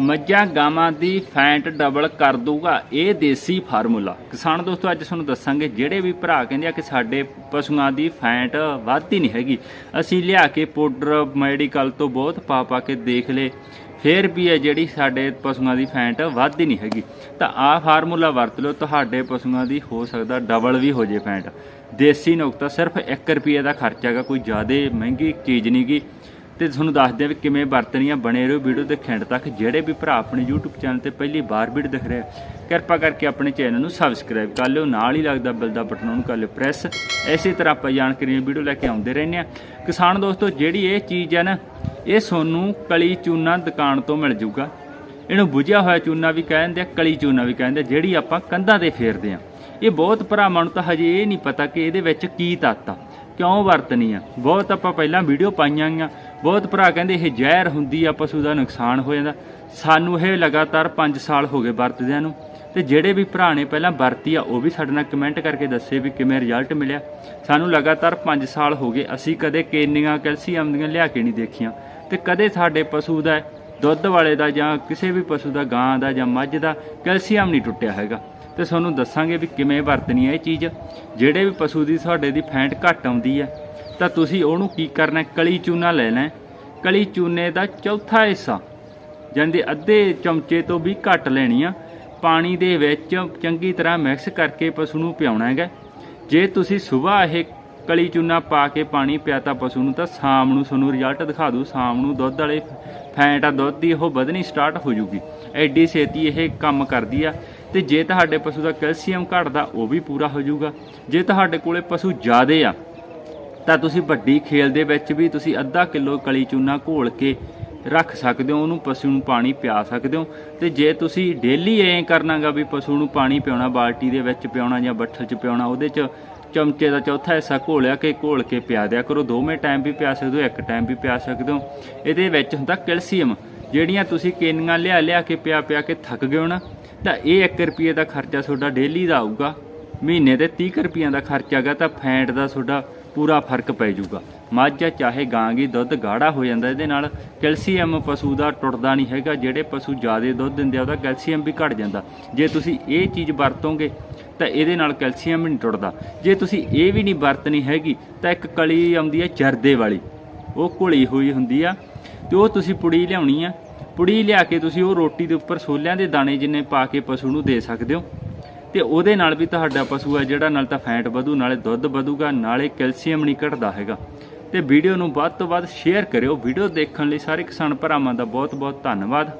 ਮੱਝਾਂ ਗਾਵਾਂ ਦੀ ਫੈਂਟ ਡਬਲ ਕਰ ਦੂਗਾ ਇਹ ਦੇਸੀ ਫਾਰਮੂਲਾ। ਕਿਸਾਨ ਦੋਸਤੋ, ਅੱਜ ਤੁਹਾਨੂੰ ਦੱਸਾਂਗੇ, ਜਿਹੜੇ ਵੀ ਭਰਾ ਕਹਿੰਦੇ ਆ ਕਿ ਸਾਡੇ ਪਸ਼ੂਆਂ ਦੀ ਫੈਂਟ ਵੱਧਦੀ ਨਹੀਂ ਹੈਗੀ। ਅਸੀਂ ਲਿਆ ਕੇ ਪਾਊਡਰ, ਮੈਡੀਕਲ ਤੋਂ ਬਹੁਤ ਪਾ ਪਾ ਕੇ ਦੇਖ ਲੇ ਫੇਰ ਵੀ ਹੈ ਜਿਹੜੀ ਸਾਡੇ ਪਸ਼ੂਆਂ ਦੀ ਫੈਂਟ ਵੱਧਦੀ ਨਹੀਂ ਹੈਗੀ। ਤਾਂ ਆਹ ਫਾਰਮੂਲਾ ਵਰਤ ਲਓ, ਤੁਹਾਡੇ ਪਸ਼ੂਆਂ ਦੀ ਹੋ ਸਕਦਾ ਡਬਲ ਵੀ ਹੋ ਜੇ ਫੈਂਟ। ਦੇਸੀ ਨੁਕਤਾ ਸਿਰਫ 1 ਰੁਪਏ ਦਾ ਖਰਚਾ ਹੈਗਾ, ਕੋਈ ਜ਼ਿਆਦਾ ਮਹਿੰਗੀ ਚੀਜ਼ ਨਹੀਂ ਗੀ ਤੇ ਤੁਹਾਨੂੰ ਦੱਸਦੇ ਆ ਵੀ ਕਿਵੇਂ ਵਰਤਣੀਆਂ ਆ ਬਣੇ ਰਹੋ ਵੀਡੀਓ ਦੇ ਖਿੰਡ ਤੱਕ। ਜਿਹੜੇ ਵੀ ਭਰਾ ਆਪਣੇ YouTube ਚੈਨਲ ਤੇ ਪਹਿਲੀ ਵਾਰ ਵੀਡੀਓ ਦੇਖ ਰਹੇ ਕਿਰਪਾ ਕਰਕੇ ਆਪਣੇ ਚੈਨਲ ਨੂੰ ਸਬਸਕ੍ਰਾਈਬ ਕਰ ਲਿਓ। ਨਾਲ ਹੀ ਲੱਗਦਾ ਬੈਲ ਦਾ ਬਟਨ ਉਹਨੂੰ ਕਰ ਲਿਓ ਪ੍ਰੈਸ ਐਸੀ ਤਰ੍ਹਾਂ ਆਪਾਂ ਜਾਣਕਾਰੀ ਵੀਡੀਓ ਲੈ ਕੇ ਆਉਂਦੇ ਰਹਿੰਦੇ ਆ ਕਿਸਾਨ ਦੋਸਤੋ ਜਿਹੜੀ ਇਹ ਚੀਜ਼ ਹੈ ਨਾ ਇਹ ਤੁਹਾਨੂੰ ਕਲੀ ਚੂਨਾ ਦੁਕਾਨ ਤੋਂ ਮਿਲ ਜੂਗਾ ਇਹਨੂੰ ਬੁਝਿਆ ਹੋਇਆ ਚੂਨਾ ਵੀ ਕਹਿੰਦੇ ਆ ਕਲੀ ਚੂਨਾ ਵੀ ਕਹਿੰਦੇ ਆ, ਜਿਹੜੀ ਆਪਾਂ ਕੰਧਾਂ ਤੇ ਫੇਰਦੇ ਆ ਇਹ ਬਹੁਤ ਭਰਾਵਾਂ ਨੂੰ ਤਾਂ ਹਜੇ ਇਹ ਨਹੀਂ ਪਤਾ ਕਿ ਇਹਦੇ ਵਿੱਚ ਕੀ ਤੱਤ ਆ। ਕਿਉਂ ਵਰਤਣੀ ਆ? ਬਹੁਤ ਆਪਾਂ ਪਹਿਲਾਂ ਵੀਡੀਓ ਪਾਈਆਂ ਗੀਆਂ ਬਹੁਤ ਭਰਾ ਕਹਿੰਦੇ ਇਹ ਜ਼ਹਿਰ ਹੁੰਦੀ ਆ, ਪਸ਼ੂ ਦਾ ਨੁਕਸਾਨ ਹੋ ਜਾਂਦਾ। ਸਾਨੂੰ ਇਹ ਲਗਾਤਾਰ 5 ਸਾਲ ਹੋ ਗਏ ਵਰਤਦਿਆਂ ਨੂੰ। ਤੇ ਜਿਹੜੇ ਵੀ ਭਰਾ ਨੇ ਪਹਿਲਾਂ ਵਰਤੀ ਆ, ਉਹ ਵੀ ਸਾਡੇ ਨਾਲ ਕਮੈਂਟ ਕਰਕੇ ਦੱਸੇ ਵੀ ਕਿਵੇਂ ਰਿਜ਼ਲਟ ਮਿਲਿਆ। ਸਾਨੂੰ ਲਗਾਤਾਰ 5 ਸਾਲ ਹੋ ਗਏ। ਅਸੀਂ ਕਦੇ ਕੇਨੀਆਂ, ਕੈਲਸ਼ੀਅਮ ਦੀਆਂ ਲਿਆ ਕੇ ਨਹੀਂ ਦੇਖੀਆਂ। ਤੇ ਕਦੇ ਸਾਡੇ ਪਸ਼ੂ ਦਾ ਦੁੱਧ ਵਾਲੇ ਦਾ ਜਾਂ ਕਿਸੇ ਵੀ ਪਸ਼ੂ ਦਾ, ਗਾਂ ਦਾ ਜਾਂ ਮੱਝ ਦਾ ਕੈਲਸ਼ੀਅਮ ਨਹੀਂ ਟੁੱਟਿਆ ਹੈਗਾ। ਤੇ ਤੁਹਾਨੂੰ ਦੱਸਾਂਗੇ ਵੀ ਕਿਵੇਂ ਵਰਤਣੀ ਹੈ ਇਹ ਚੀਜ਼। ਜਿਹੜੇ ਵੀ ਪਸ਼ੂ ਦੀ ਤੁਹਾਡੇ ਦੀ ਫੈਂਟ ਘੱਟ ਆਉਂਦੀ ਹੈ, ਤਾਂ ਤੁਸੀਂ ਉਹਨੂੰ ਕੀ ਕਰਨਾ ਕਲੀ ਚੂਨਾ ਲੈ ਲੈਣਾ ਕਲੀ ਚੂਨੇ ਦਾ ਚੌਥਾ ਹਿੱਸਾ ਜਾਂਦੇ ਅੱਧੇ ਚਮਚੇ ਤੋਂ ਵੀ ਘੱਟ ਲੈਣੀ ਆ। ਪਾਣੀ ਦੇ ਵਿੱਚ ਚੰਗੀ ਤਰ੍ਹਾਂ ਮਿਕਸ ਕਰਕੇ ਪਸ਼ੂ ਨੂੰ ਪਿਆਉਣਾ ਹੈਗਾ। ਜੇ ਤੁਸੀਂ ਸਵੇਰ ਇਹ ਕਲੀ ਚੂਨਾ ਪਾ ਕੇ ਪਾਣੀ ਪਿਆਤਾ ਪਸ਼ੂ ਨੂੰ ਤਾਂ ਸ਼ਾਮ ਨੂੰ ਤੁਹਾਨੂੰ ਰਿਜ਼ਲਟ ਦਿਖਾ ਦੂ ਸ਼ਾਮ ਨੂੰ ਦੁੱਧ ਵਾਲੇ ਫੈਂਟ ਆ, ਦੁੱਧ ਦੀ ਉਹ ਵਧਣੀ ਸਟਾਰਟ ਹੋ ਜੂਗੀ। ਐਡੀ ਛੇਤੀ ਇਹ ਕੰਮ ਕਰਦੀ ਆ ਤੇ ਜੇ ਤੁਹਾਡੇ ਪਸ਼ੂ ਦਾ ਕੈਲਸ਼ੀਅਮ ਘਟਦਾ, ਉਹ ਵੀ ਪੂਰਾ ਹੋ ਜਾਊਗਾ ਜੇ ਤੁਹਾਡੇ ਕੋਲੇ ਪਸ਼ੂ ਜ਼ਿਆਦੇ ਆ, ਤਾਂ ਤੁਸੀਂ ਵੱਡੀ ਖੇਲ ਦੇ ਵਿੱਚ ਵੀ ਤੁਸੀਂ ਅੱਧਾ ਕਿਲੋ ਕਲੀ ਚੂਨਾ ਘੋਲ ਕੇ ਰੱਖ ਸਕਦੇ ਹੋ, ਉਹਨੂੰ ਪਸ਼ੂ ਨੂੰ ਪਾਣੀ ਪਿਆ ਸਕਦੇ ਹੋ। ਤੇ ਜੇ ਤੁਸੀਂ ਡੇਲੀ ਐਂ ਕਰਨਾਗਾ ਵੀ ਪਸ਼ੂ ਨੂੰ ਪਾਣੀ ਪਿਆਉਣਾ ਬਾਲਟੀ ਦੇ ਵਿੱਚ ਪਿਆਉਣਾ ਜਾਂ ਬੱਠਲ 'ਚ ਪਿਆਉਣਾ ਉਹਦੇ 'ਚ ਚਮਚੇ ਦਾ ਚੌਥਾ ਹਿੱਸਾ ਘੋਲਿਆ ਕੇ, ਘੋਲ ਕੇ ਪਿਆ ਦਿਆ ਕਰੋ। ਦੋਵੇਂ ਟਾਈਮ ਵੀ ਪਿਆ ਸਕਦੇ ਹੋ, ਇੱਕ ਟਾਈਮ ਵੀ ਪਿਆ ਸਕਦੇ ਹੋ। ਇਹਦੇ ਵਿੱਚ ਹੁੰਦਾ ਕੈਲਸ਼ੀਅਮ, ਜਿਹੜੀਆਂ ਤੁਸੀਂ ਕੇਨੀਆਂ ਲਿਆ ਲਿਆ ਕੇ ਪਿਆ ਪਿਆ ਕੇ ਥੱਕ ਗਏ ਹੋ ਨਾ, ਤਾਂ ਇਹ 1 ਰੁਪਏ ਦਾ ਖਰਚਾ ਤੁਹਾਡਾ ਡੇਲੀ ਦਾ ਆਊਗਾ। ਮਹੀਨੇ ਦੇ 30 ਰੁਪਈਆਂ ਦਾ ਖਰਚਾ ਹੈਗਾ, ਤਾਂ ਫੈਂਟ ਦਾ ਤੁਹਾਡਾ ਪੂਰਾ ਫ਼ਰਕ ਪੈ ਜਾਊਗਾ। ਮੱਝ ਆ, ਚਾਹੇ ਗਾਂ ਦੀ ਦੁੱਧ ਗਾੜਾ ਹੋ ਜਾਂਦਾ, ਇਹਦੇ ਨਾਲ ਕੈਲਸ਼ੀਅਮ ਪਸ਼ੂ ਦਾ ਟੁੱਟਦਾ ਨਹੀਂ ਹੈਗਾ। ਜਿਹੜੇ ਪਸ਼ੂ ਜ਼ਿਆਦਾ ਦੁੱਧ ਦਿੰਦੇ ਆ, ਉਹਦਾ ਕੈਲਸ਼ੀਅਮ ਵੀ ਘਟ ਜਾਂਦਾ। ਜੇ ਤੁਸੀਂ ਇਹ ਚੀਜ਼ ਵਰਤੋਗੇ, ਤਾਂ ਇਹਦੇ ਨਾਲ ਕੈਲਸ਼ੀਅਮ ਵੀ ਨਹੀਂ ਟੁੱਟਦਾ। ਜੇ ਤੁਸੀਂ ਇਹ ਵੀ ਨਹੀਂ ਵਰਤਣੀ ਹੈਗੀ, ਤਾਂ ਇੱਕ ਕਲੀ ਆਉਂਦੀ ਹੈ ਜਰਦੇ ਵਾਲੀ। ਉਹ ਘੁਲੀ ਹੋਈ ਹੁੰਦੀ ਆ, ਤੇ ਉਹ ਤੁਸੀਂ ਪੁੜੀ ਲਿਆਉਣੀ ਆ। ਪੁੜੀ ਲਿਆ ਕੇ ਤੁਸੀਂ ਉਹ ਰੋਟੀ ਦੇ ਉੱਪਰ ਛੋਲਿਆਂ ਦੇ ਦਾਣੇ ਜਿੰਨੇ ਪਾ ਕੇ ਪਸ਼ੂ ਨੂੰ ਦੇ ਸਕਦੇ ਹੋ। ਤੇ ਉਹਦੇ ਨਾਲ ਵੀ ਤੁਹਾਡਾ ਪਸ਼ੂ ਹੈ ਜਿਹੜਾ ਨਾਲ ਤਾਂ ਫੈਟ ਵਧੂ, ਨਾਲੇ ਦੁੱਧ ਵਧੂਗਾ, ਨਾਲੇ ਕੈਲਸ਼ੀਅਮ ਨਹੀਂ ਘਟਦਾ ਹੈਗਾ। ਤੇ ਵੀਡੀਓ ਨੂੰ ਵੱਧ ਤੋਂ ਵੱਧ ਸ਼ੇਅਰ ਕਰਿਓ। ਵੀਡੀਓ ਦੇਖਣ ਲਈ ਸਾਰੇ ਕਿਸਾਨ ਭਰਾਵਾਂ ਦਾ ਬਹੁਤ ਬਹੁਤ ਧੰਨਵਾਦ।